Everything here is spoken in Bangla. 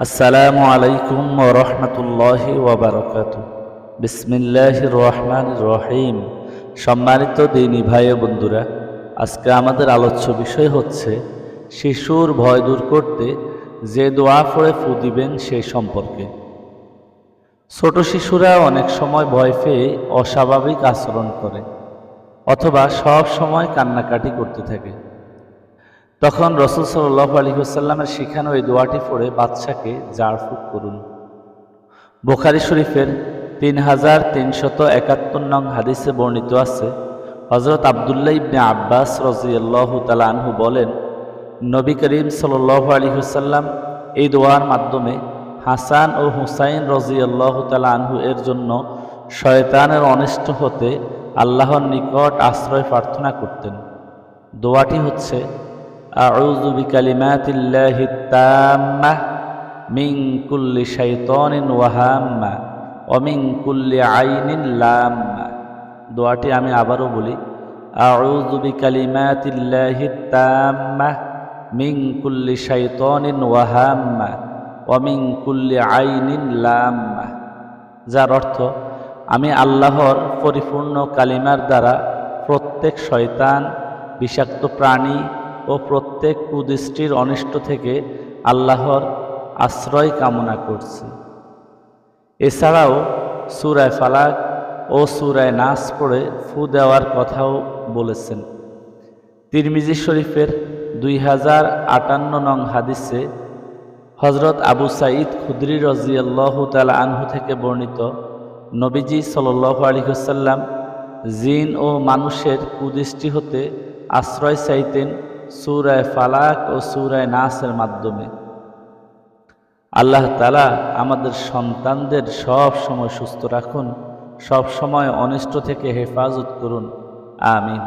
আসসালামু আলাইকুম রহমতুল্লাহি ওবরকাত বিসমিল্লাহ রহমান রহিম। সম্মানিত দিনী ভাই ও বন্ধুরা, আজকে আমাদের আলোচ্য বিষয় হচ্ছে, শিশুর ভয় দূর করতে যে দোয়া পড়ে ফু দিবেন সেই সম্পর্কে। ছোট শিশুরা অনেক সময় ভয় পেয়ে অস্বাভাবিক আচরণ করে, অথবা সব সময় কান্নাকাটি করতে থাকে। তখন রসুল সাল্লাহ আলী হুসাল্লামের শিখানো এই দোয়াটি পড়ে বাচ্চাকে জাড়ফুক করুন। বোখারি শরীফের তিন হাজার তিনশত একাত্তর নং হাদিসে বর্ণিত আছে হজরত আবদুল্লাহ ইবনে আব্বাস রজিয়াল্লাহ তালা আনহু বলেন, নবী করিম সাল্লাহ আলী হুসাল্লাম এই দোয়ার মাধ্যমে হাসান ও হুসাইন রজিয়াল্লাহ তালা আনহু এর জন্য শয়তানের অনিষ্ট হতে আল্লাহর নিকট আশ্রয় প্রার্থনা করতেন। দোয়াটি হচ্ছে أعوذ بكلمات الله التامة من كل شيطان وهامة ومن كل عين لامة দোয়াটি আমি আবারও বলি أعوذ بكلمات الله التامة من كل شيطان وهامة ومن كل عين لامة যার অর্থ আমি আল্লাহর পরিপূর্ণ কালিমার দ্বারা প্রত্যেক শয়তান বিষাক্ত প্রাণী ও প্রত্যেক কুদৃষ্টির অনিষ্ট থেকে আল্লাহর আশ্রয় কামনা করছি। এছাড়াও সুরায় ফালাক ও সুরায় নাচ পড়ে ফু দেওয়ার কথাও বলেছেন। তিরমিজি শরীফের দুই হাজার আটান্ন নং হাদিসে হজরত আবু সাঈদ খুদ্রি রজিয়াল্লাহ তাল আনহু থেকে বর্ণিত নবীজি সাল্লাহ আলহিহসাল্লাম জিন ও মানুষের কুদৃষ্টি হতে আশ্রয় চাইতেন সুরায় ফালাক ও সুরায় নাসের মাধ্যমে। আল্লাহ তালা আমাদের সন্তানদের সব সময় সুস্থ রাখুন, সব সময় অনিষ্ট থেকে হেফাজত করুন। আমিন।